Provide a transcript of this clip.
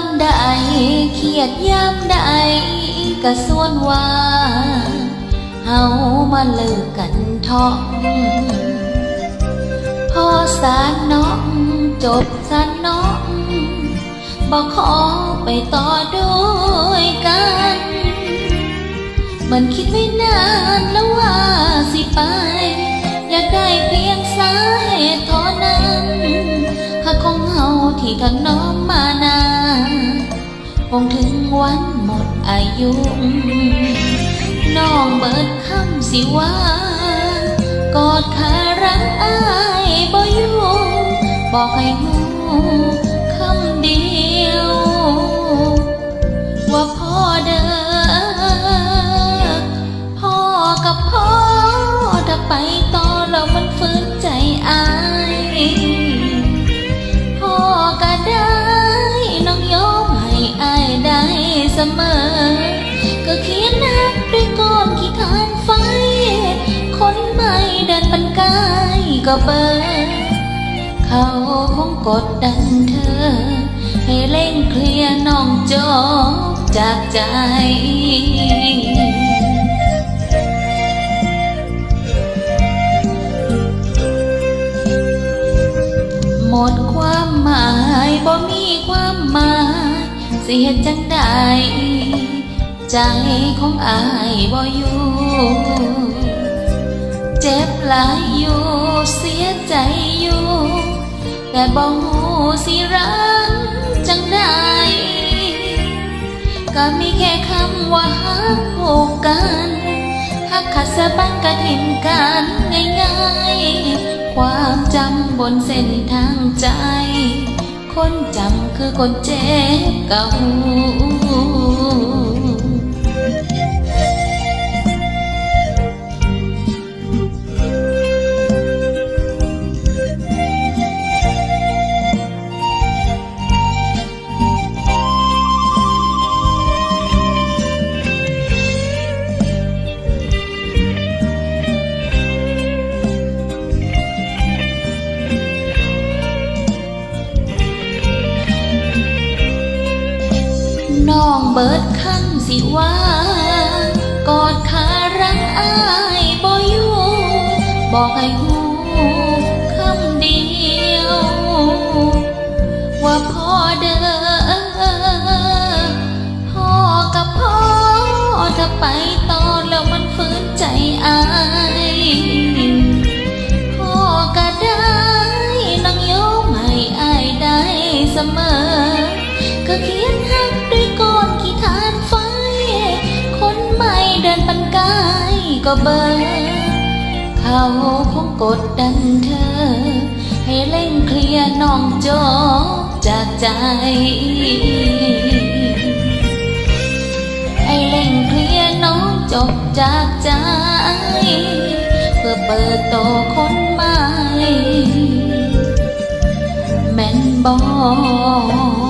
โกรธยามใดเครียดยามใดกะส่วนว่าเฮามาเลิกกันเทอะพอสารน้องจบสารน้องบอกขอไปต่อด้วยกัน มันคิดไม่นานแล้วว่าสิไป อยากได้เพียงสาเหตุ เฮาที่ทางน้องมานาคงถึงวันหมดอายุน้องเบิดคำสิว่ากอดขารักอายบ่อยู่บอกให้หูคำเดียว ว่าพ่อเด้อพ่อกับพ่อถ้าไปต่อแล้วมันฝืน ก็เขียนนักด้วยก้อนขี้ทานไฟ คนใหม่เดินปันกายก็เบอร์เขาคงกดดันเธอ ให้เร่งเคลียร์น้องจบจากใจหมดความหมายบ่มีความหมาย เสียจังใด ใจของอายบ่อยู่เจ็บหลายอยู่เสียใจอยู่ แต่บ่หูสิรักจังใดก็มีแค่คำว่าฮักผูกกันหักขัดสะบันกระถิ่นกันง่ายๆ ความจำบนเส้นทางใจ คนจำคือคนเจ็บเก่า เบิดคำสิว่ากอดขารักอายบ่อยู่บอกให้หูคำเดียว ว่าพ่อเด้อพ่อกับพ่อถ้าไปต่อแล้วมันฝืนใจอายพ่อก็ได้น้องยอมให้อายได้เสมอก็เขีย ก็เบอร์เขาคงกดดันเธอ ให้เร่งเคลียร์น้องจบจากใจ ให้เร่งเคลียร์น้องจบจากใจ เพื่อเปิดโตคนใหม่แม่นบอก